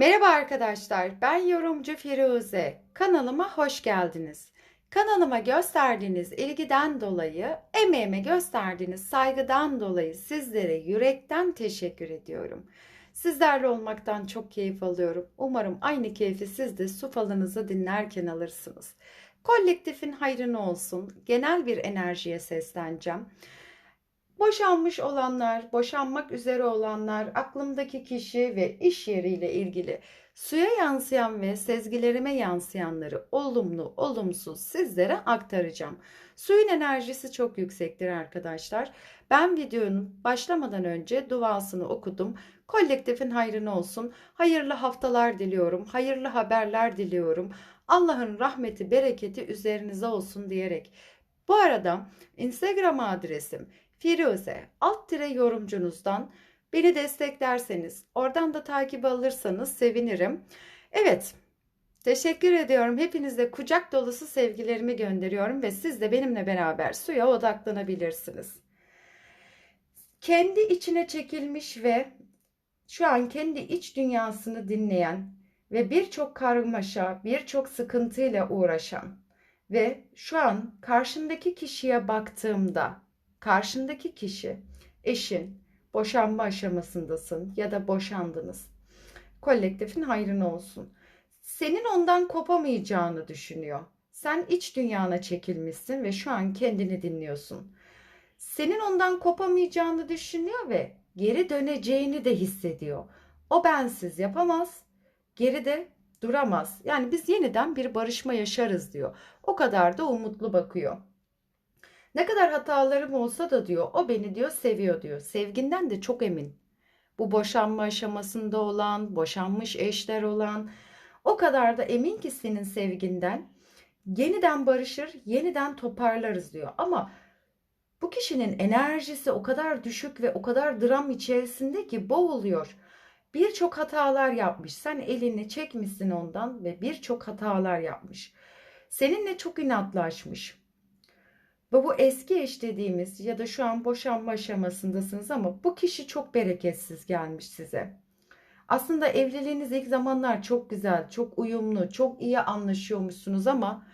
Merhaba arkadaşlar, ben yorumcu Firuze. Kanalıma hoş geldiniz. Kanalıma gösterdiğiniz ilgiden dolayı, emeğime gösterdiğiniz saygıdan dolayı sizlere yürekten teşekkür ediyorum. Sizlerle olmaktan çok keyif alıyorum. Umarım aynı keyfi siz de su falınızı dinlerken alırsınız. Kolektifin hayrını olsun. Genel bir enerjiye sesleneceğim. Boşanmış olanlar, boşanmak üzere olanlar, aklımdaki kişi ve iş yeriyle ilgili suya yansıyan ve sezgilerime yansıyanları olumlu, olumsuz sizlere aktaracağım. Suyun enerjisi çok yüksektir arkadaşlar. Ben videonun başlamadan önce duasını okudum. Kolektifin hayrını olsun. Hayırlı haftalar diliyorum. Hayırlı haberler diliyorum. Allah'ın rahmeti, bereketi üzerinize olsun diyerek. Bu arada Instagram adresim Firuze alt tire yorumcunuzdan beni desteklerseniz, oradan da takip alırsanız sevinirim. Evet, teşekkür ediyorum. Hepinize kucak dolusu sevgilerimi gönderiyorum ve siz de benimle beraber suya odaklanabilirsiniz. Kendi içine çekilmiş ve şu an kendi iç dünyasını dinleyen ve birçok karmaşa, birçok sıkıntıyla uğraşan ve şu an karşındaki kişiye baktığımda karşındaki kişi eşin boşanma aşamasındasın ya da boşandınız. Kolektifin hayrına olsun. Senin ondan kopamayacağını düşünüyor. Sen iç dünyana çekilmişsin ve şu an kendini dinliyorsun. Senin ondan kopamayacağını düşünüyor ve geri döneceğini de hissediyor. O bensiz yapamaz, geri de duramaz. Yani biz yeniden bir barışma yaşarız diyor. O kadar da umutlu bakıyor. Ne kadar hatalarım olsa da diyor o beni diyor seviyor diyor. Sevginden de çok emin. Bu boşanma aşamasında olan, boşanmış eşler olan o kadar da emin ki senin sevginden. Yeniden barışır, yeniden toparlarız diyor. Ama bu kişinin enerjisi o kadar düşük ve o kadar dram içerisinde ki boğuluyor. Birçok hatalar yapmış. Sen elini çekmişsin ondan ve birçok hatalar yapmış. Seninle çok inatlaşmış. Ve bu eski eş dediğimiz ya da şu an boşanma aşamasındasınız ama bu kişi çok bereketsiz gelmiş size. Aslında evliliğiniz ilk zamanlar çok güzel, çok uyumlu, çok iyi anlaşıyormuşsunuz ama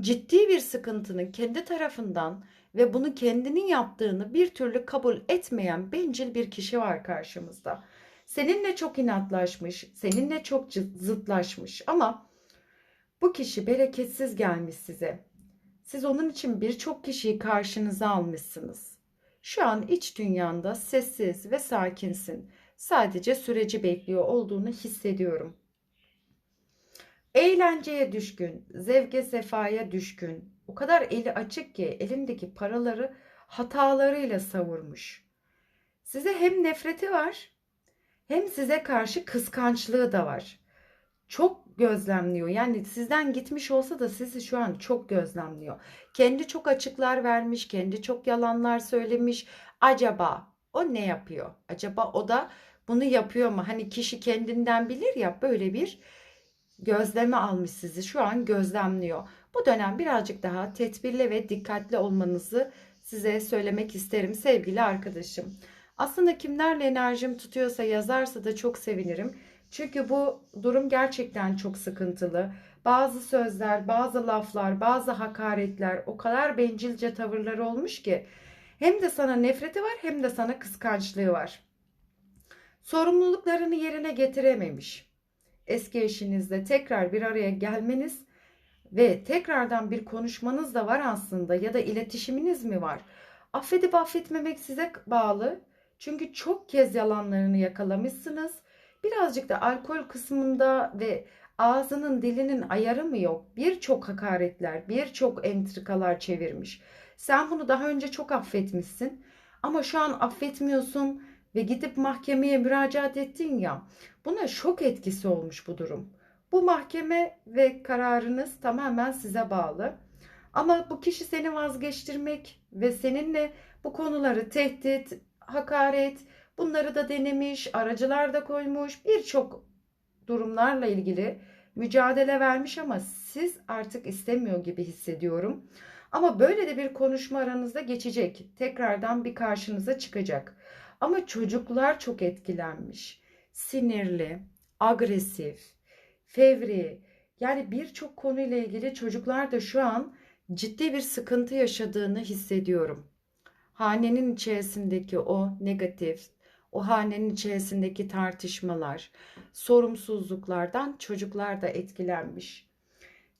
ciddi bir sıkıntının kendi tarafından ve bunu kendinin yaptığını bir türlü kabul etmeyen bencil bir kişi var karşımızda. Seninle çok inatlaşmış, seninle çok zıtlaşmış ama bu kişi bereketsiz gelmiş size. Siz onun için birçok kişiyi karşınıza almışsınız. Şu an iç dünyanda sessiz ve sakinsin. Sadece süreci bekliyor olduğunu hissediyorum. Eğlenceye düşkün, zevke sefaya düşkün. O kadar eli açık ki elindeki paraları hatalarıyla savurmuş. Size hem nefreti var hem size karşı kıskançlığı da var. Çok gözlemliyor. Yani sizden gitmiş olsa da sizi şu an çok gözlemliyor. Kendi çok açıklar vermiş, kendi çok yalanlar söylemiş. Acaba o ne yapıyor? Acaba o da bunu yapıyor mu? Hani kişi kendinden bilir ya böyle bir gözleme almış sizi. Şu an gözlemliyor. Bu dönem birazcık daha tedbirli ve dikkatli olmanızı size söylemek isterim sevgili arkadaşım. Aslında kimlerle enerjim tutuyorsa yazarsa da çok sevinirim. Çünkü bu durum gerçekten çok sıkıntılı. Bazı sözler, bazı laflar, bazı hakaretler o kadar bencilce tavırlar olmuş ki hem de sana nefreti var hem de sana kıskançlığı var. Sorumluluklarını yerine getirememiş. Eski eşinizle tekrar bir araya gelmeniz ve tekrardan bir konuşmanız da var aslında ya da iletişiminiz mi var? Affedip affetmemek size bağlı. Çünkü çok kez yalanlarını yakalamışsınız Birazcık da alkol kısmında ve ağzının dilinin ayarı mı yok? Birçok hakaretler, birçok entrikalar çevirmiş. Sen bunu daha önce çok affetmişsin ama şu an affetmiyorsun ve gidip mahkemeye müracaat ettin ya. Buna şok etkisi olmuş bu durum. Bu mahkeme ve kararınız tamamen size bağlı. Ama bu kişi seni vazgeçtirmek ve seninle bu konuları tehdit, hakaret, Bunları da denemiş, aracılar da koymuş, birçok durumlarla ilgili mücadele vermiş ama siz artık istemiyor gibi hissediyorum. Ama böyle de bir konuşma aranızda geçecek. Tekrardan bir karşınıza çıkacak. Ama çocuklar çok etkilenmiş. Sinirli, agresif, fevri. Yani birçok konuyla ilgili çocuklar da şu an ciddi bir sıkıntı yaşadığını hissediyorum. Hanenin içerisindeki o negatif, o hanenin içerisindeki tartışmalar, sorumsuzluklardan çocuklar da etkilenmiş.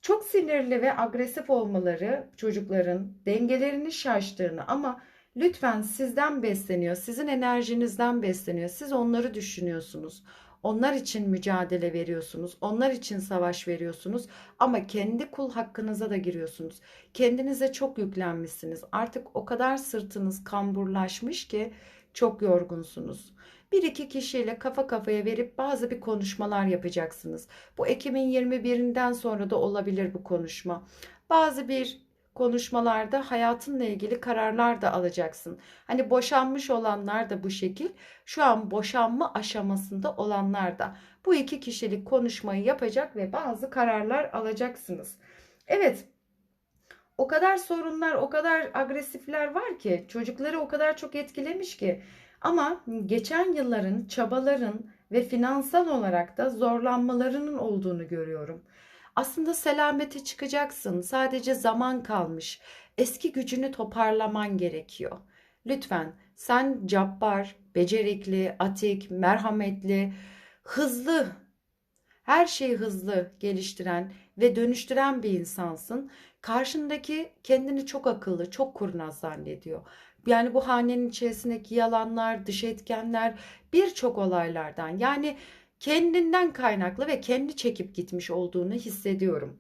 Çok sinirli ve agresif olmaları çocukların dengelerini şaştığını ama lütfen sizden besleniyor, sizin enerjinizden besleniyor. Siz onları düşünüyorsunuz. Onlar için mücadele veriyorsunuz. Onlar için savaş veriyorsunuz. Ama kendi kul hakkınıza da giriyorsunuz. Kendinize çok yüklenmişsiniz. Artık o kadar sırtınız kamburlaşmış ki çok yorgunsunuz. Bir iki kişiyle kafa kafaya verip bazı bir konuşmalar yapacaksınız. Bu Ekim'in 21'inden sonra da olabilir bu konuşma. Bazı bir konuşmalarda hayatınla ilgili kararlar da alacaksın. Hani boşanmış olanlar da bu şekil, şu an boşanma aşamasında olanlar da bu iki kişilik konuşmayı yapacak ve bazı kararlar alacaksınız. Evet, o kadar sorunlar, o kadar agresifler var ki çocukları o kadar çok etkilemiş ki ama geçen yılların çabaların ve finansal olarak da zorlanmalarının olduğunu görüyorum. Aslında selamete çıkacaksın. Sadece zaman kalmış. Eski gücünü toparlaman gerekiyor. Lütfen sen cabbar, becerikli, atik, merhametli, hızlı, her şeyi hızlı geliştiren ve dönüştüren bir insansın. Karşındaki kendini çok akıllı, çok kurnaz zannediyor. Yani bu hanenin içerisindeki yalanlar, dış etkenler, birçok olaylardan yani kendinden kaynaklı ve kendi çekip gitmiş olduğunu hissediyorum.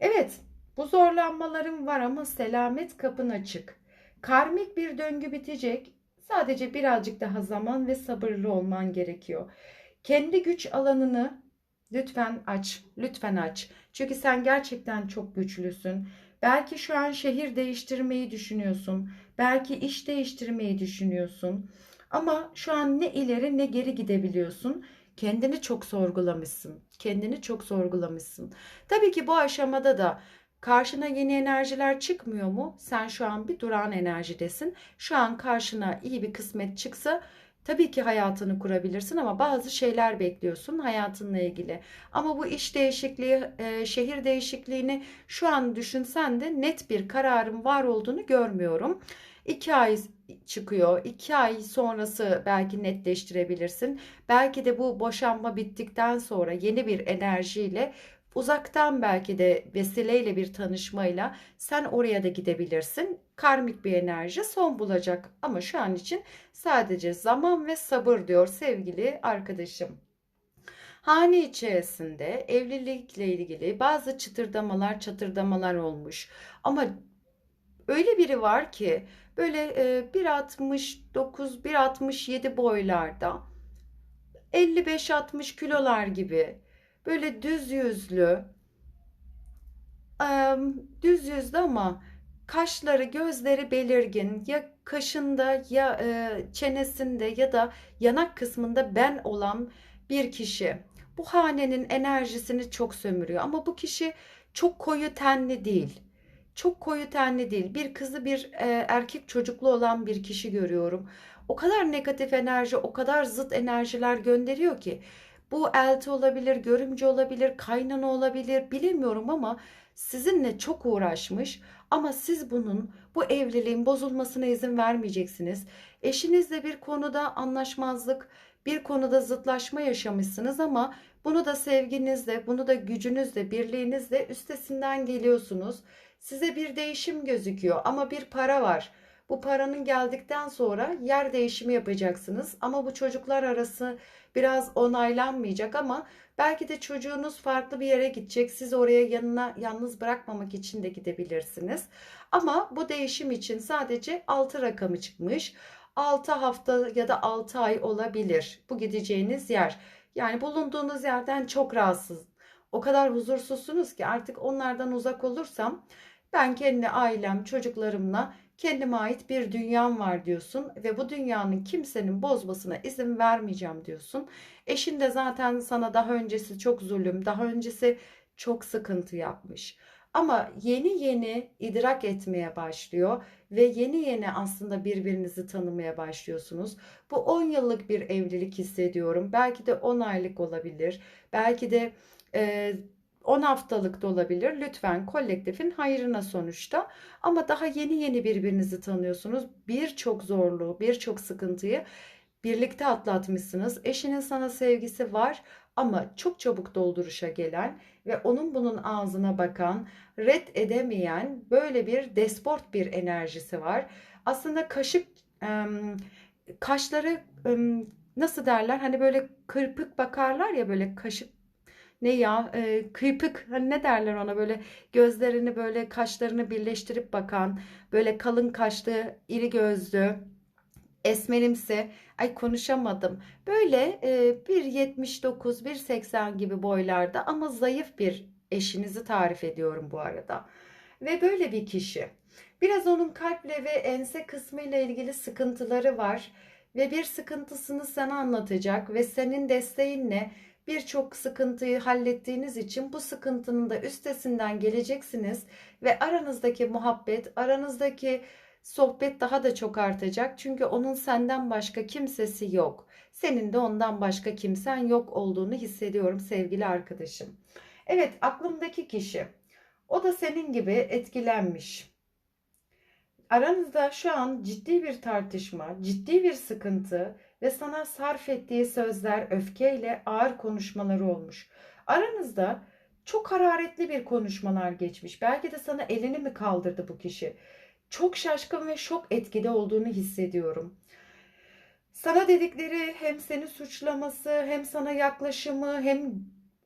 Evet, bu zorlanmalarım var ama selamet kapın açık. Karmik bir döngü bitecek. Sadece birazcık daha zaman ve sabırlı olman gerekiyor. Kendi güç alanını lütfen aç, lütfen aç. Çünkü sen gerçekten çok güçlüsün. Belki şu an şehir değiştirmeyi düşünüyorsun. Belki iş değiştirmeyi düşünüyorsun. Ama şu an ne ileri ne geri gidebiliyorsun. Kendini çok sorgulamışsın. Kendini çok sorgulamışsın. Tabii ki bu aşamada da karşına yeni enerjiler çıkmıyor mu? Sen şu an bir duran enerjidesin. Şu an karşına iyi bir kısmet çıksa Tabii ki hayatını kurabilirsin ama bazı şeyler bekliyorsun hayatınla ilgili. Ama bu iş değişikliği, e, şehir değişikliğini şu an düşünsen de net bir kararın var olduğunu görmüyorum. İki ay çıkıyor. İki ay sonrası belki netleştirebilirsin. Belki de bu boşanma bittikten sonra yeni bir enerjiyle uzaktan belki de vesileyle bir tanışmayla sen oraya da gidebilirsin. Karmik bir enerji son bulacak ama şu an için sadece zaman ve sabır diyor sevgili arkadaşım. Hane içerisinde evlilikle ilgili bazı çıtırdamalar çatırdamalar olmuş. Ama öyle biri var ki böyle 1.69 1.67 boylarda 55-60 kilolar gibi böyle düz yüzlü düz yüzlü ama kaşları gözleri belirgin ya kaşında ya çenesinde ya da yanak kısmında ben olan bir kişi. Bu hanenin enerjisini çok sömürüyor ama bu kişi çok koyu tenli değil çok koyu tenli değil. Bir kızı bir erkek çocuklu olan bir kişi görüyorum. O kadar negatif enerji, o kadar zıt enerjiler gönderiyor ki. Bu elti olabilir, görümcü olabilir, kaynana olabilir bilemiyorum ama sizinle çok uğraşmış ama siz bunun bu evliliğin bozulmasına izin vermeyeceksiniz. Eşinizle bir konuda anlaşmazlık, bir konuda zıtlaşma yaşamışsınız ama bunu da sevginizle, bunu da gücünüzle, birliğinizle üstesinden geliyorsunuz. Size bir değişim gözüküyor ama bir para var. Bu paranın geldikten sonra yer değişimi yapacaksınız ama bu çocuklar arası biraz onaylanmayacak ama belki de çocuğunuz farklı bir yere gidecek. Siz oraya yanına yalnız bırakmamak için de gidebilirsiniz. Ama bu değişim için sadece 6 rakamı çıkmış. 6 hafta ya da 6 ay olabilir bu gideceğiniz yer. Yani bulunduğunuz yerden çok rahatsız. O kadar huzursuzsunuz ki artık onlardan uzak olursam ben kendi ailem, çocuklarımla kendime ait bir dünyam var diyorsun ve bu dünyanın kimsenin bozmasına izin vermeyeceğim diyorsun. Eşin de zaten sana daha öncesi çok zulüm, daha öncesi çok sıkıntı yapmış. Ama yeni yeni idrak etmeye başlıyor ve yeni yeni aslında birbirinizi tanımaya başlıyorsunuz. Bu 10 yıllık bir evlilik hissediyorum. Belki de 10 aylık olabilir. Belki de 10 haftalık da olabilir. Lütfen kolektifin hayrına sonuçta. Ama daha yeni yeni birbirinizi tanıyorsunuz. Birçok zorluğu, birçok sıkıntıyı birlikte atlatmışsınız. Eşinin sana sevgisi var ama çok çabuk dolduruşa gelen ve onun bunun ağzına bakan, red edemeyen böyle bir despot bir enerjisi var. Aslında kaşık kaşları nasıl derler? Hani böyle kırpık bakarlar ya böyle kaşık ne ya? E, kıypık hani ne derler ona? Böyle gözlerini böyle kaşlarını birleştirip bakan böyle kalın kaşlı iri gözlü esmerimsi. Ay konuşamadım. Böyle e, 1.79 1.80 gibi boylarda ama zayıf bir eşinizi tarif ediyorum bu arada. Ve böyle bir kişi. Biraz onun kalple ve ense kısmı ile ilgili sıkıntıları var ve bir sıkıntısını sana anlatacak ve senin desteğinle birçok sıkıntıyı hallettiğiniz için bu sıkıntının da üstesinden geleceksiniz ve aranızdaki muhabbet, aranızdaki sohbet daha da çok artacak. Çünkü onun senden başka kimsesi yok. Senin de ondan başka kimsen yok olduğunu hissediyorum sevgili arkadaşım. Evet, aklımdaki kişi. O da senin gibi etkilenmiş. Aranızda şu an ciddi bir tartışma, ciddi bir sıkıntı ve sana sarf ettiği sözler öfkeyle ağır konuşmaları olmuş. Aranızda çok hararetli bir konuşmalar geçmiş. Belki de sana elini mi kaldırdı bu kişi? Çok şaşkın ve şok etkide olduğunu hissediyorum. Sana dedikleri hem seni suçlaması, hem sana yaklaşımı, hem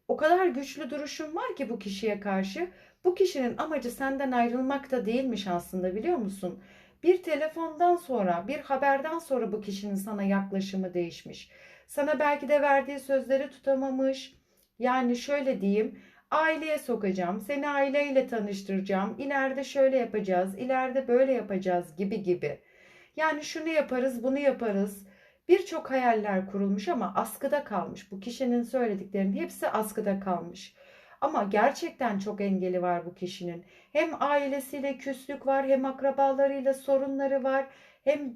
o kadar güçlü duruşun var ki bu kişiye karşı. Bu kişinin amacı senden ayrılmak da değilmiş aslında biliyor musun? Bir telefondan sonra, bir haberden sonra bu kişinin sana yaklaşımı değişmiş. Sana belki de verdiği sözleri tutamamış. Yani şöyle diyeyim, aileye sokacağım, seni aileyle tanıştıracağım, ileride şöyle yapacağız, ileride böyle yapacağız gibi gibi. Yani şunu yaparız, bunu yaparız. Birçok hayaller kurulmuş ama askıda kalmış. Bu kişinin söylediklerinin hepsi askıda kalmış. Ama gerçekten çok engeli var bu kişinin. Hem ailesiyle küslük var, hem akrabalarıyla sorunları var. Hem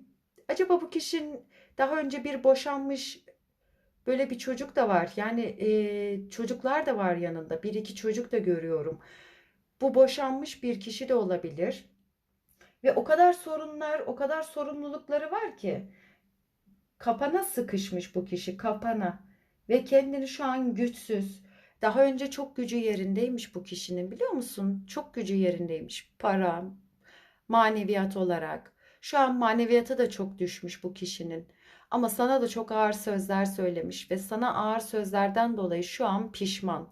acaba bu kişinin daha önce bir boşanmış böyle bir çocuk da var. Yani e, çocuklar da var yanında. Bir iki çocuk da görüyorum. Bu boşanmış bir kişi de olabilir. Ve o kadar sorunlar, o kadar sorumlulukları var ki kapana sıkışmış bu kişi, kapana ve kendini şu an güçsüz. Daha önce çok gücü yerindeymiş bu kişinin biliyor musun? Çok gücü yerindeymiş. Para, maneviyat olarak. Şu an maneviyata da çok düşmüş bu kişinin. Ama sana da çok ağır sözler söylemiş ve sana ağır sözlerden dolayı şu an pişman.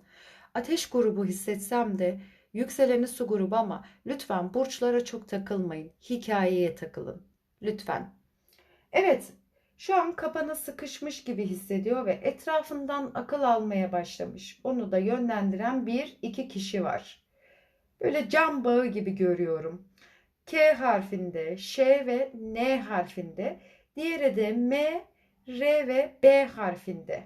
Ateş grubu hissetsem de yükseleni su grubu ama lütfen burçlara çok takılmayın. Hikayeye takılın. Lütfen. Evet, şu an kapana sıkışmış gibi hissediyor ve etrafından akıl almaya başlamış. Onu da yönlendiren bir iki kişi var. Böyle cam bağı gibi görüyorum. K harfinde, Ş ve N harfinde, diğeri de M, R ve B harfinde.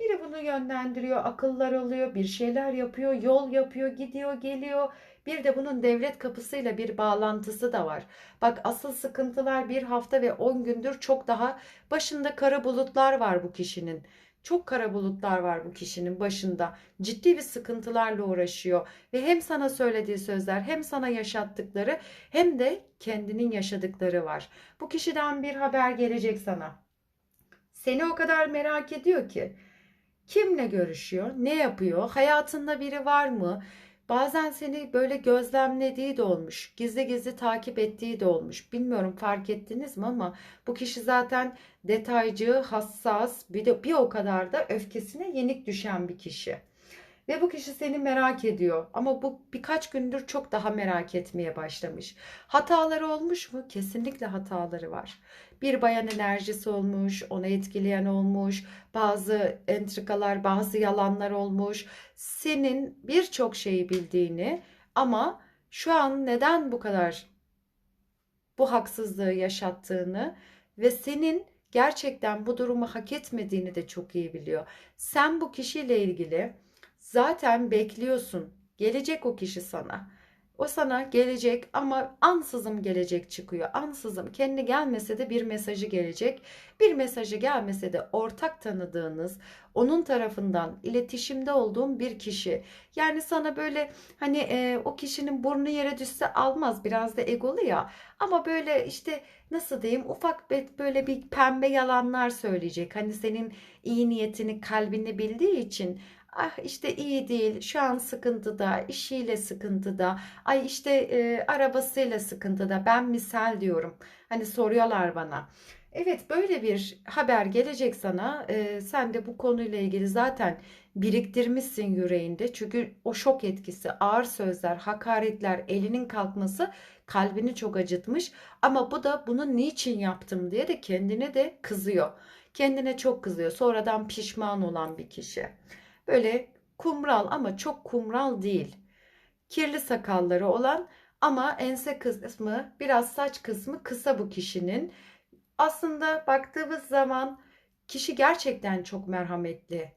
Biri bunu yönlendiriyor, akıllar alıyor, bir şeyler yapıyor, yol yapıyor, gidiyor, geliyor. Bir de bunun devlet kapısıyla bir bağlantısı da var. Bak asıl sıkıntılar bir hafta ve 10 gündür çok daha başında kara bulutlar var bu kişinin. Çok kara bulutlar var bu kişinin başında. Ciddi bir sıkıntılarla uğraşıyor ve hem sana söylediği sözler hem sana yaşattıkları hem de kendinin yaşadıkları var. Bu kişiden bir haber gelecek sana. Seni o kadar merak ediyor ki. Kimle görüşüyor? Ne yapıyor? Hayatında biri var mı? Bazen seni böyle gözlemlediği de olmuş. Gizli gizli takip ettiği de olmuş. Bilmiyorum fark ettiniz mi ama bu kişi zaten detaycı, hassas, bir de bir o kadar da öfkesine yenik düşen bir kişi. Ve bu kişi seni merak ediyor ama bu birkaç gündür çok daha merak etmeye başlamış. Hataları olmuş mu? Kesinlikle hataları var. Bir bayan enerjisi olmuş, onu etkileyen olmuş, bazı entrikalar, bazı yalanlar olmuş. Senin birçok şeyi bildiğini ama şu an neden bu kadar bu haksızlığı yaşattığını ve senin gerçekten bu durumu hak etmediğini de çok iyi biliyor. Sen bu kişiyle ilgili Zaten bekliyorsun. Gelecek o kişi sana. O sana gelecek ama ansızın gelecek çıkıyor. Ansızın kendi gelmese de bir mesajı gelecek. Bir mesajı gelmese de ortak tanıdığınız, onun tarafından iletişimde olduğum bir kişi. Yani sana böyle hani e, o kişinin burnu yere düşse almaz biraz da egolu ya. Ama böyle işte nasıl diyeyim ufak böyle bir pembe yalanlar söyleyecek. Hani senin iyi niyetini kalbini bildiği için ah işte iyi değil şu an sıkıntıda işiyle sıkıntıda ay işte e, arabasıyla sıkıntıda ben misal diyorum. Hani soruyorlar bana. Evet böyle bir haber gelecek sana. E, sen de bu konuyla ilgili zaten biriktirmişsin yüreğinde. Çünkü o şok etkisi ağır sözler hakaretler elinin kalkması kalbini çok acıtmış. Ama bu da bunu niçin yaptım diye de kendine de kızıyor. Kendine çok kızıyor. Sonradan pişman olan bir kişi. Böyle kumral ama çok kumral değil. Kirli sakalları olan ama ense kısmı biraz saç kısmı kısa bu kişinin. Aslında baktığımız zaman kişi gerçekten çok merhametli.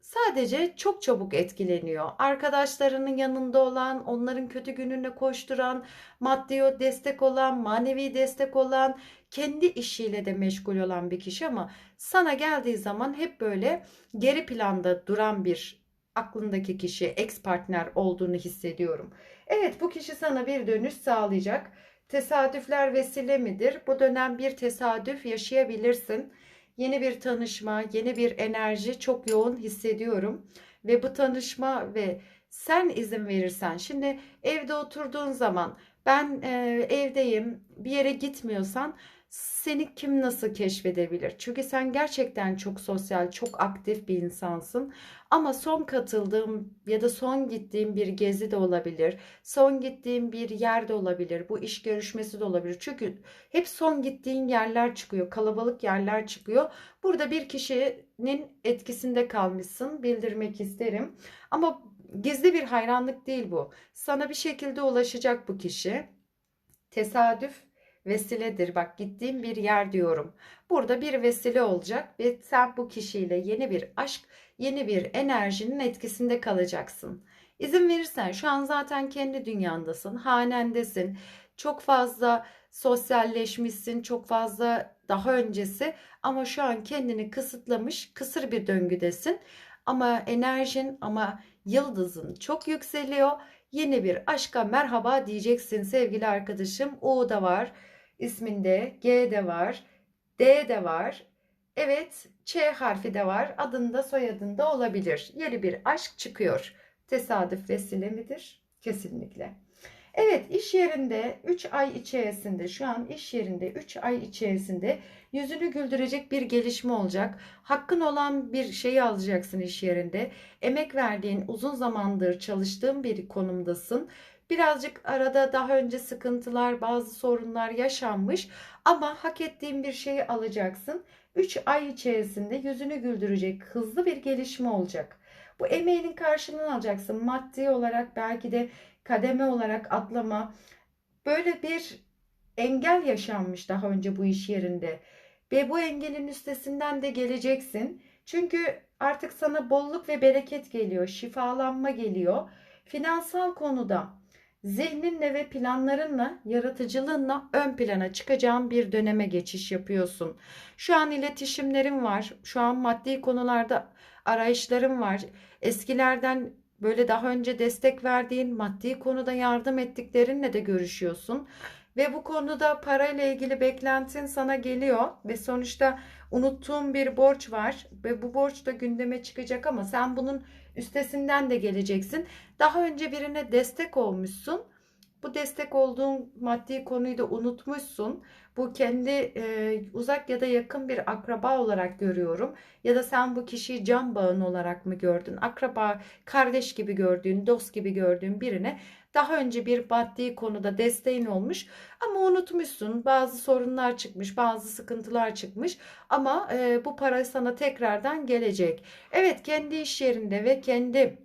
Sadece çok çabuk etkileniyor. Arkadaşlarının yanında olan, onların kötü gününe koşturan, maddi destek olan, manevi destek olan, kendi işiyle de meşgul olan bir kişi ama sana geldiği zaman hep böyle geri planda duran bir aklındaki kişi, ex partner olduğunu hissediyorum. Evet bu kişi sana bir dönüş sağlayacak. Tesadüfler vesile midir? Bu dönem bir tesadüf yaşayabilirsin. Yeni bir tanışma, yeni bir enerji çok yoğun hissediyorum. Ve bu tanışma ve sen izin verirsen, şimdi evde oturduğun zaman ben e, evdeyim, bir yere gitmiyorsan seni kim nasıl keşfedebilir? Çünkü sen gerçekten çok sosyal, çok aktif bir insansın. Ama son katıldığım ya da son gittiğim bir gezi de olabilir. Son gittiğim bir yer de olabilir. Bu iş görüşmesi de olabilir. Çünkü hep son gittiğin yerler çıkıyor. Kalabalık yerler çıkıyor. Burada bir kişinin etkisinde kalmışsın. Bildirmek isterim. Ama gizli bir hayranlık değil bu. Sana bir şekilde ulaşacak bu kişi. Tesadüf vesiledir. Bak gittiğim bir yer diyorum. Burada bir vesile olacak ve sen bu kişiyle yeni bir aşk, yeni bir enerjinin etkisinde kalacaksın. İzin verirsen şu an zaten kendi dünyandasın, hanendesin. Çok fazla sosyalleşmişsin, çok fazla daha öncesi ama şu an kendini kısıtlamış, kısır bir döngüdesin. Ama enerjin ama yıldızın çok yükseliyor. Yeni bir aşka merhaba diyeceksin sevgili arkadaşım. O da var isminde, G de var, D de var. Evet, Ç harfi de var. Adında soyadında olabilir. Yeni bir aşk çıkıyor. Tesadüf vesile midir? Kesinlikle. Evet iş yerinde 3 ay içerisinde şu an iş yerinde 3 ay içerisinde yüzünü güldürecek bir gelişme olacak. Hakkın olan bir şeyi alacaksın iş yerinde. Emek verdiğin uzun zamandır çalıştığın bir konumdasın. Birazcık arada daha önce sıkıntılar, bazı sorunlar yaşanmış ama hak ettiğin bir şeyi alacaksın. 3 ay içerisinde yüzünü güldürecek hızlı bir gelişme olacak. Bu emeğinin karşılığını alacaksın. Maddi olarak belki de kademe olarak atlama. Böyle bir engel yaşanmış daha önce bu iş yerinde. Ve bu engelin üstesinden de geleceksin. Çünkü artık sana bolluk ve bereket geliyor, şifalanma geliyor. Finansal konuda zihninle ve planlarınla, yaratıcılığınla ön plana çıkacağın bir döneme geçiş yapıyorsun. Şu an iletişimlerim var. Şu an maddi konularda arayışlarım var. Eskilerden böyle daha önce destek verdiğin, maddi konuda yardım ettiklerinle de görüşüyorsun. Ve bu konuda parayla ilgili beklentin sana geliyor ve sonuçta unuttuğun bir borç var ve bu borç da gündeme çıkacak ama sen bunun üstesinden de geleceksin. Daha önce birine destek olmuşsun. Bu destek olduğun maddi konuyu da unutmuşsun. Bu kendi e, uzak ya da yakın bir akraba olarak görüyorum. Ya da sen bu kişiyi can bağın olarak mı gördün? Akraba, kardeş gibi gördüğün, dost gibi gördüğün birine daha önce bir maddi konuda desteğin olmuş ama unutmuşsun. Bazı sorunlar çıkmış, bazı sıkıntılar çıkmış ama e, bu para sana tekrardan gelecek. Evet kendi iş yerinde ve kendi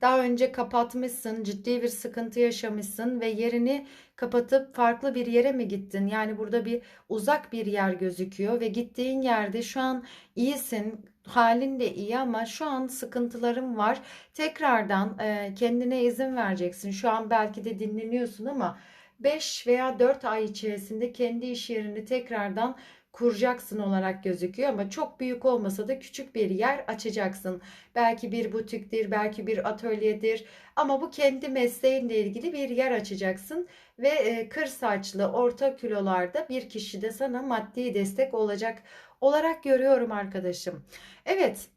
daha önce kapatmışsın, ciddi bir sıkıntı yaşamışsın ve yerini kapatıp farklı bir yere mi gittin? Yani burada bir uzak bir yer gözüküyor ve gittiğin yerde şu an iyisin, halin de iyi ama şu an sıkıntılarım var. Tekrardan e, kendine izin vereceksin. Şu an belki de dinleniyorsun ama 5 veya 4 ay içerisinde kendi iş yerini tekrardan kuracaksın olarak gözüküyor ama çok büyük olmasa da küçük bir yer açacaksın. Belki bir butiktir, belki bir atölyedir ama bu kendi mesleğinle ilgili bir yer açacaksın ve e, kır saçlı, orta kilolarda bir kişi de sana maddi destek olacak olarak görüyorum arkadaşım. Evet,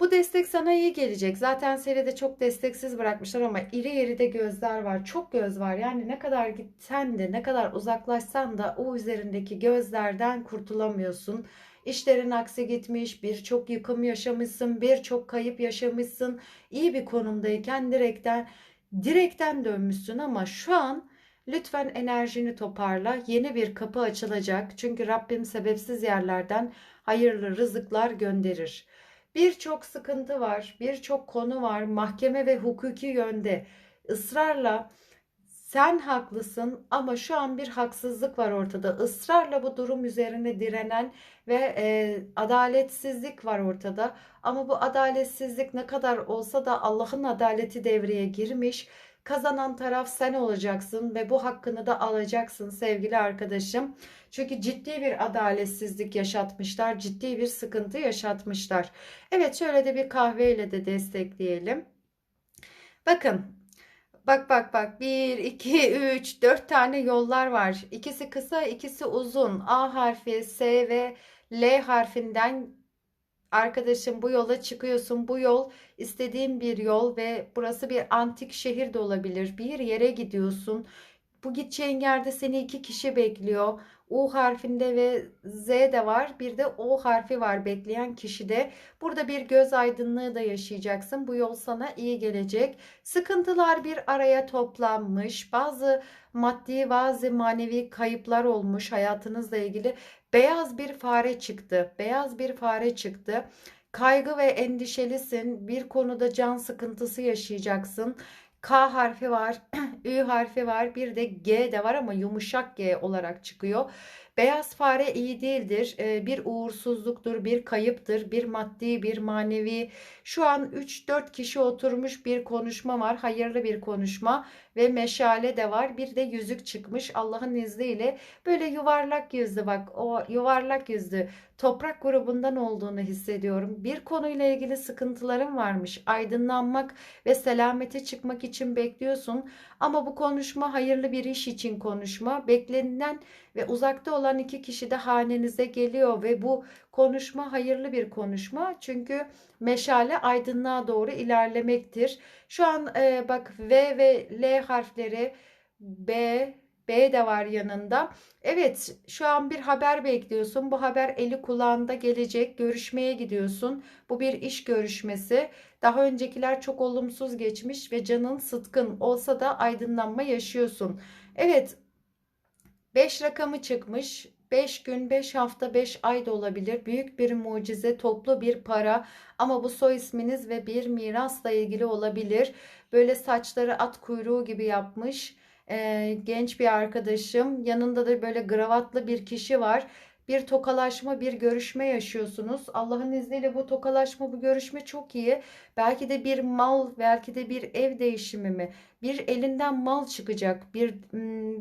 bu destek sana iyi gelecek. Zaten seride çok desteksiz bırakmışlar ama iri iri de gözler var. Çok göz var. Yani ne kadar gitsen de ne kadar uzaklaşsan da o üzerindeki gözlerden kurtulamıyorsun. İşlerin aksi gitmiş, birçok yıkım yaşamışsın, birçok kayıp yaşamışsın. İyi bir konumdayken direkten direkten dönmüşsün ama şu an lütfen enerjini toparla. Yeni bir kapı açılacak. Çünkü Rabbim sebepsiz yerlerden hayırlı rızıklar gönderir. Birçok sıkıntı var, birçok konu var mahkeme ve hukuki yönde. ısrarla sen haklısın ama şu an bir haksızlık var ortada. Israrla bu durum üzerine direnen ve e, adaletsizlik var ortada. Ama bu adaletsizlik ne kadar olsa da Allah'ın adaleti devreye girmiş. Kazanan taraf sen olacaksın ve bu hakkını da alacaksın sevgili arkadaşım. Çünkü ciddi bir adaletsizlik yaşatmışlar, ciddi bir sıkıntı yaşatmışlar. Evet şöyle de bir kahveyle de destekleyelim. Bakın Bak bak bak 1, 2, 3, 4 tane yollar var. İkisi kısa, ikisi uzun. A harfi, S ve L harfinden arkadaşım bu yola çıkıyorsun. Bu yol istediğin bir yol ve burası bir antik şehir de olabilir. Bir yere gidiyorsun. Bu gideceğin yerde seni iki kişi bekliyor. U harfinde ve Z de var. Bir de O harfi var bekleyen kişide. Burada bir göz aydınlığı da yaşayacaksın. Bu yol sana iyi gelecek. Sıkıntılar bir araya toplanmış. Bazı maddi, bazı manevi kayıplar olmuş hayatınızla ilgili. Beyaz bir fare çıktı. Beyaz bir fare çıktı. Kaygı ve endişelisin. Bir konuda can sıkıntısı yaşayacaksın. K harfi var, Ü harfi var, bir de G de var ama yumuşak G olarak çıkıyor. Beyaz fare iyi değildir. Ee, bir uğursuzluktur, bir kayıptır, bir maddi, bir manevi. Şu an 3-4 kişi oturmuş bir konuşma var. Hayırlı bir konuşma ve meşale de var. Bir de yüzük çıkmış Allah'ın izniyle. Böyle yuvarlak yüzlü bak o yuvarlak yüzlü toprak grubundan olduğunu hissediyorum. Bir konuyla ilgili sıkıntılarım varmış. Aydınlanmak ve selamete çıkmak için bekliyorsun. Ama bu konuşma hayırlı bir iş için konuşma. Beklenilen ve uzakta olan iki kişi de hanenize geliyor ve bu konuşma hayırlı bir konuşma. Çünkü meşale aydınlığa doğru ilerlemektir. Şu an e, bak V ve L harfleri B, B de var yanında. Evet şu an bir haber bekliyorsun. Bu haber eli kulağında gelecek. Görüşmeye gidiyorsun. Bu bir iş görüşmesi. Daha öncekiler çok olumsuz geçmiş ve canın sıtkın olsa da aydınlanma yaşıyorsun. Evet 5 rakamı çıkmış. 5 gün, 5 hafta, 5 ay da olabilir. Büyük bir mucize, toplu bir para ama bu soy isminiz ve bir mirasla ilgili olabilir. Böyle saçları at kuyruğu gibi yapmış e, genç bir arkadaşım. Yanında da böyle gravatlı bir kişi var. Bir tokalaşma, bir görüşme yaşıyorsunuz. Allah'ın izniyle bu tokalaşma, bu görüşme çok iyi. Belki de bir mal, belki de bir ev değişimi mi? Bir elinden mal çıkacak. Bir hmm,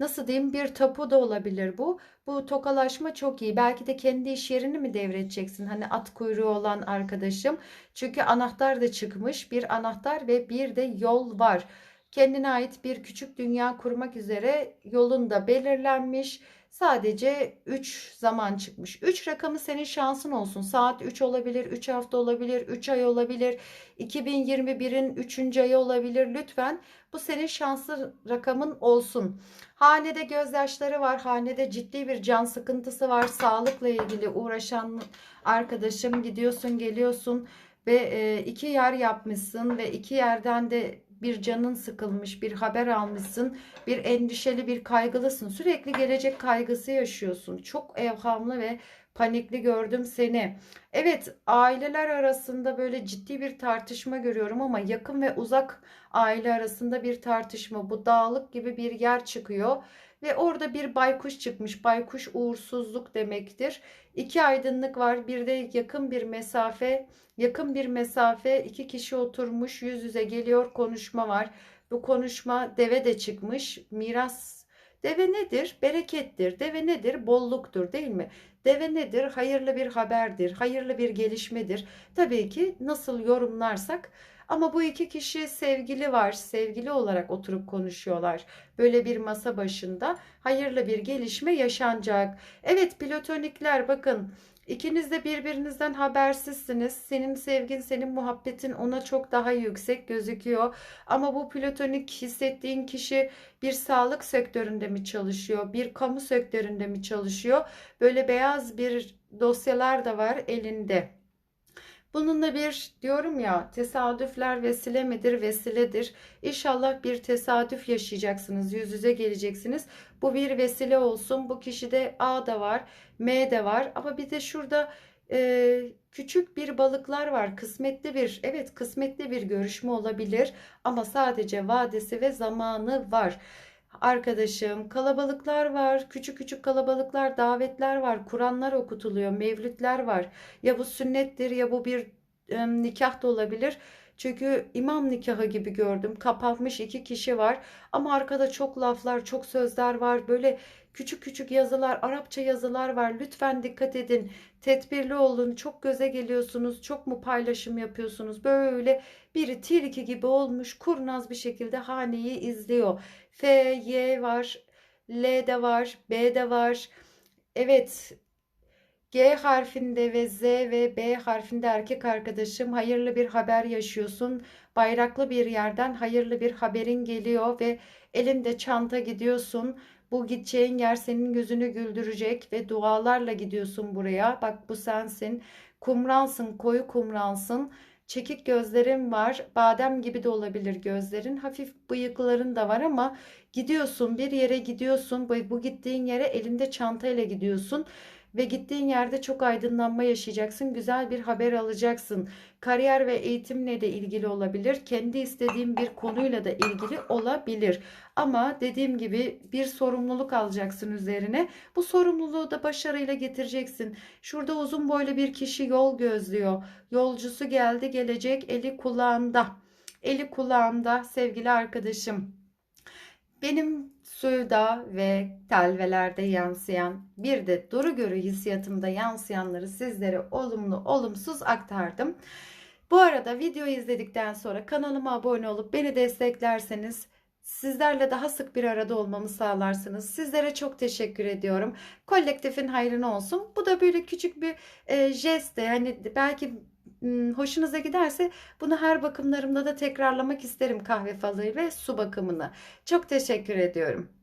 nasıl diyeyim bir tapu da olabilir bu. Bu tokalaşma çok iyi. Belki de kendi iş yerini mi devredeceksin? Hani at kuyruğu olan arkadaşım. Çünkü anahtar da çıkmış. Bir anahtar ve bir de yol var. Kendine ait bir küçük dünya kurmak üzere yolun da belirlenmiş. Sadece 3 zaman çıkmış. 3 rakamı senin şansın olsun. Saat 3 olabilir, 3 hafta olabilir, 3 ay olabilir. 2021'in 3. ayı olabilir. Lütfen bu senin şanslı rakamın olsun. Hanede gözyaşları var. Hanede ciddi bir can sıkıntısı var. Sağlıkla ilgili uğraşan arkadaşım gidiyorsun geliyorsun ve e, iki yer yapmışsın ve iki yerden de bir canın sıkılmış, bir haber almışsın, bir endişeli, bir kaygılısın. Sürekli gelecek kaygısı yaşıyorsun. Çok evhamlı ve panikli gördüm seni. Evet, aileler arasında böyle ciddi bir tartışma görüyorum ama yakın ve uzak aile arasında bir tartışma. Bu dağlık gibi bir yer çıkıyor ve orada bir baykuş çıkmış. Baykuş uğursuzluk demektir. İki aydınlık var. Bir de yakın bir mesafe. Yakın bir mesafe. iki kişi oturmuş. Yüz yüze geliyor. Konuşma var. Bu konuşma deve de çıkmış. Miras Deve nedir? Berekettir. Deve nedir? Bolluktur değil mi? Deve nedir? Hayırlı bir haberdir. Hayırlı bir gelişmedir. Tabii ki nasıl yorumlarsak ama bu iki kişi sevgili var. Sevgili olarak oturup konuşuyorlar. Böyle bir masa başında hayırlı bir gelişme yaşanacak. Evet platonikler bakın İkiniz de birbirinizden habersizsiniz. Senin sevgin, senin muhabbetin ona çok daha yüksek gözüküyor. Ama bu platonik hissettiğin kişi bir sağlık sektöründe mi çalışıyor, bir kamu sektöründe mi çalışıyor? Böyle beyaz bir dosyalar da var elinde. Bununla bir diyorum ya tesadüfler vesile midir? Vesiledir. İnşallah bir tesadüf yaşayacaksınız. Yüz yüze geleceksiniz. Bu bir vesile olsun. Bu kişide A da var, M de var. Ama bir de şurada e, küçük bir balıklar var. Kısmetli bir, evet kısmetli bir görüşme olabilir. Ama sadece vadesi ve zamanı var arkadaşım. Kalabalıklar var. Küçük küçük kalabalıklar, davetler var. Kur'anlar okutuluyor. Mevlütler var. Ya bu sünnettir ya bu bir e, nikah da olabilir. Çünkü imam nikahı gibi gördüm. Kapanmış iki kişi var. Ama arkada çok laflar, çok sözler var. Böyle küçük küçük yazılar, Arapça yazılar var. Lütfen dikkat edin. Tedbirli olun. Çok göze geliyorsunuz. Çok mu paylaşım yapıyorsunuz? Böyle biri tilki gibi olmuş kurnaz bir şekilde haneyi izliyor. F, Y var, L de var, B de var. Evet, G harfinde ve Z ve B harfinde erkek arkadaşım hayırlı bir haber yaşıyorsun. Bayraklı bir yerden hayırlı bir haberin geliyor ve elinde çanta gidiyorsun. Bu gideceğin yer senin gözünü güldürecek ve dualarla gidiyorsun buraya. Bak bu sensin. Kumralsın, koyu kumralsın. Çekik gözlerin var. Badem gibi de olabilir gözlerin. Hafif bıyıkların da var ama gidiyorsun bir yere gidiyorsun. Bu gittiğin yere elinde çantayla gidiyorsun ve gittiğin yerde çok aydınlanma yaşayacaksın. Güzel bir haber alacaksın. Kariyer ve eğitimle de ilgili olabilir. Kendi istediğin bir konuyla da ilgili olabilir. Ama dediğim gibi bir sorumluluk alacaksın üzerine. Bu sorumluluğu da başarıyla getireceksin. Şurada uzun boylu bir kişi yol gözlüyor. Yolcusu geldi gelecek eli kulağında. Eli kulağında sevgili arkadaşım. Benim suyda ve telvelerde yansıyan bir de duru görü hissiyatımda yansıyanları sizlere olumlu olumsuz aktardım. Bu arada videoyu izledikten sonra kanalıma abone olup beni desteklerseniz sizlerle daha sık bir arada olmamı sağlarsınız. Sizlere çok teşekkür ediyorum. Kolektifin hayrına olsun. Bu da böyle küçük bir e, jest. Yani belki hoşunuza giderse bunu her bakımlarımda da tekrarlamak isterim kahve falı ve su bakımını. Çok teşekkür ediyorum.